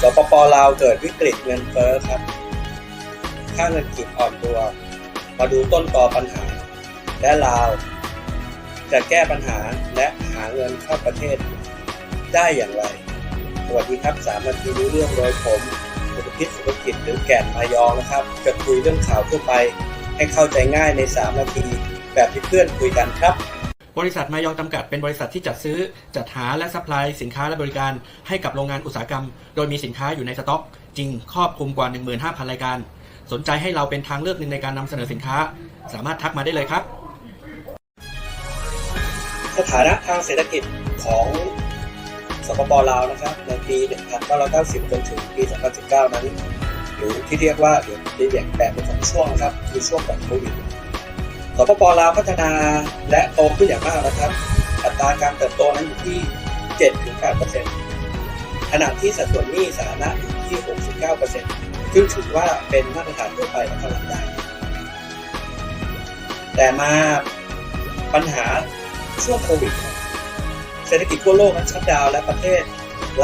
สปปลาวเกิดวิกฤตเงินเฟ้อครับ ค่าเงินกีบอ่อนตัว มาดูต้นตอปัญหา และลาว จะแก้ปัญหาและหาเงินเข้าประเทศได้อย่างไร สวัสดีครับสามนาทีรู้เรื่องโดยผมสุภพิษสุภกิจหรือแก่นมายองนะครับ จะคุยเรื่องข่าวทั่วไป ให้เข้าใจง่ายใน 3 นาที แบบที่เพื่อนคุยกันครับ บริษัทมายองจำกัดเป็นบริษัทที่จัดซื้อ จัดหาและซัพพลายสินค้าและบริการให้กับโรงงานอุตสาหกรรม โดยมีสินค้าอยู่ในสต็อก จริงครอบคลุมกว่า 15,000 รายการ สนใจให้เราเป็นทางเลือกหนึ่งในการนำเสนอสินค้า สามารถทักมาได้เลยครับ สถานะทางเศรษฐกิจของสปปลาวนะครับในปี 1990 จนถึงปี 2019 นั้น หรือที่เรียกว่าเดี๋ยวจะแบ่งแบ่งเป็นสองช่วงครับคือช่วงก่อนโควิด สปปลาวพัฒนาและโตขึ้นอย่างมากนะครับ อัตราการเติบโตนั้นอยู่ที่ 7-8%ขณะที่สัดส่วนหนี้สาธารณะอยู่ที่ 69%ซึ่งถือว่าเป็นมาตรฐานทั่วไปของตลาดได้ แต่มาปัญหาช่วงโควิด เศรษฐกิจทั่วโลกนั้นชัดดาวและประเทศ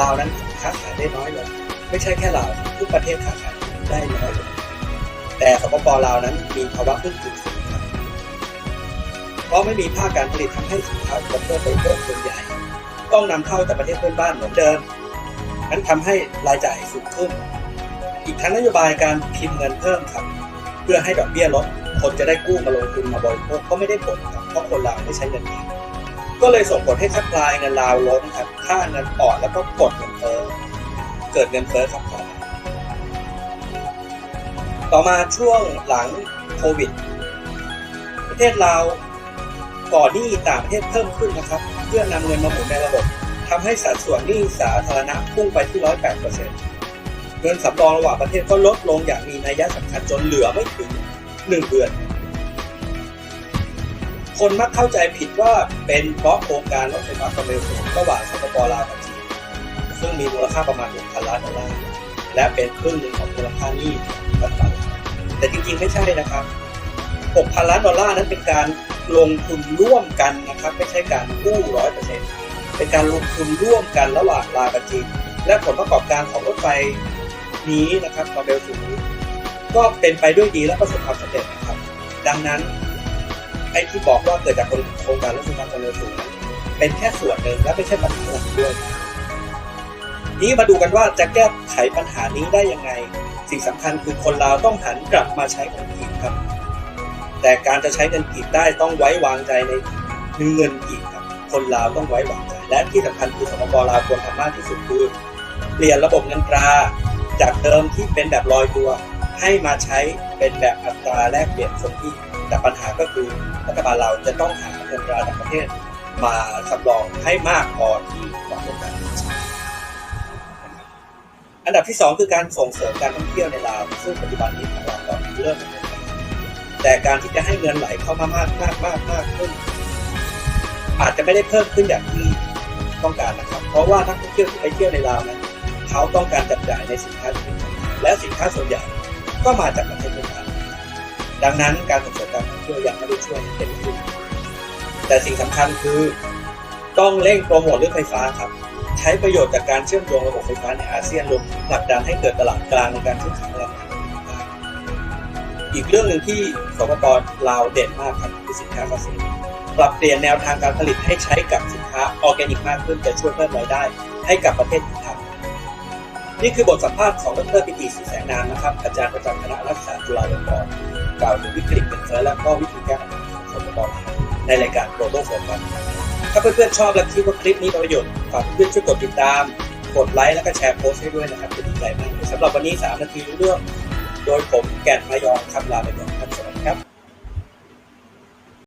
ลาวนั้นค้าขายได้น้อยลง ไม่ใช่แค่ลาวทุกประเทศค้าขายได้น้อยลง แต่สปปลาวนั้นมีภาวะพึ่งพิงสูง รับเพราะไม่มีภาคการผลิตทำให้สินค้าอุปโภคบริโภคส่วนใหญ่ ต้องนำเข้าจากประเทศเพื่อนบ้านเหมือนเดิมนั้นทำให้รายจ่ายสูงขึ้น อีกทั้งนโยบายการพิมพ์เงินเพิ่มครับ เพื่อให้ดอกเบี้ยลดคนจะได้กู้มาลงทุนมาบริโภคก็ไม่ได้ผลครับเพราะคนลาวไม่ใช้เงินเองก็เลยส่งผลให้ซัพพลายเงินลาวล้นครับค่าเงินอ่อนแล้วก็กดเงินเฟ้อเกิดเงินเฟ้อครับต่อมาช่วงหลังโควิดประเทศลาว ก่อหนี้ต่างประเทศเพิ่มขึ้นนะครับ เพื่อนำเงินมาหมุนในระบบทำให้สัดส่วนหนี้สาธารณะพุ่งไปที่108%เปอร์เซ็นต์เงินสำรองระหว่างประเทศก็ลดลงอย่างมีนัยสำคัญจนเหลือไม่ถึง1เดือน คนมักเข้าใจผิดว่าเป็นเพราะโครงการรถไฟฟ้าความเร็วสูงระหว่างสปปลาวกับจีนซึ่งมีมูลค่าประมาณ1,000ล้านดอลลาร์และเป็นครึ่งหนึ่งของมูลค่าหนี้รัฐบาลแต่จริงๆไม่ใช่นะครับ6,000 ล้านดอลลาร์นั้นเป็นการ ลงทุนร่วมกันนะครับ ไม่ใช่การกู้ร้อยเปอร์เซ็นต์เป็นการลงทุนร่วมกันระหว่างลาวกับจีนและผลประกอบการของรถไฟนี้นะครับความเร็วสูงก็เป็นไปด้วยดีและประสบความสำเร็จนะครับ ดังนั้นไอ้ที่บอกว่าเกิดจากโครงการรถไฟฟ้าความเร็วสูง เป็นแค่ส่วนหนึ่งและไม่ใช่ปัญหาหลักด้วยนี้มาดูกันว่าจะแก้ไขปัญหานี้ได้ยังไง สิ่งสำคัญคือคนลาวต้องหันกลับมาใช้เงินกีบครับ แต่การจะใช้เงินกีบได้ต้องไว้วางใจในเงินกีบครับ คนลาวต้องไว้วางใจ และที่สำคัญคือสปปลาวควรทำมากที่สุดคือ เปลี่ยนระบบเงินตรา จากเดิมที่เป็นแบบลอยตัว ให้มาใช้เป็นแบบอัตราแลกเปลี่ยนคงที่แต่ปัญหาก็คือรัฐบาลเราจะต้องหาเงินตราต่างประเทศ มาสำรองให้มากพอที่ความต้องการใช้อันดับที่ 2 คือการส่งเสริมการท่องเที่ยวในลาวซึ่งปัจจุบันนี้ของเราก็เริ่มดำเนินการ แต่การที่จะให้เงินไหลเข้ามามากมากมากมากขึ้น อาจจะไม่ได้เพิ่มขึ้นอย่างที่ต้องการนะครับ เพราะว่านักท่องเที่ยวที่ไปเที่ยวในลาวนั้นเขาต้องการจับจ่ายในสินค้าที่เป็นและสินค้าส่วนใหญ่ก็มาจากประเทศเพื่อนบ้านดังนั้นการส่งเสริมการท่องเที่ยวยังไม่ได้ช่วยเต็มที่แต่สิ่งสำคัญคือต้องเร่งโปรโมทเรื่องไฟฟ้าครับ ใช้ประโยชน์จากการเชื่อมโยงระบบไฟฟ้าในอาเซียนรวมผลักดันให้เกิดตลาดกลางในการซื้อขายพลังงาน อีกเรื่องหนึ่งที่สปปลาวเด่นมากครับคือสินค้าเกษตรปรับเปลี่ยนแนวทางการผลิตให้ใช้กับสินค้าออร์แกนิกมากขึ้นจะช่วยเพิ่มรายได้ ให้กับประเทศอีกทางนี่คือบทสัมภาษณ์ของดรปิติศรีแสงนามนะครับอาจารย์ประจำคณะรัฐศาสตร์จุฬาลงกรณ์กล่าวถึงวิกฤตเงินเฟ้อและก็วิธีแก้ปัญหาของสปปลาวในรายการโปรโตโฟนครับถ้าเพื่อนๆชอบและคิดว่าคลิปนี้มีประโยชน์ฝากเพื่อนช่วยกดติดตาม กดไลค์แล้วก็แชร์โพสต์ให้ด้วยนะครับจะดีใจมากสำหรับวันนี้3นาทีรู้เรื่อง โดยผมแก่นพยองคำลาไปก่อนครับสวัสดีครับ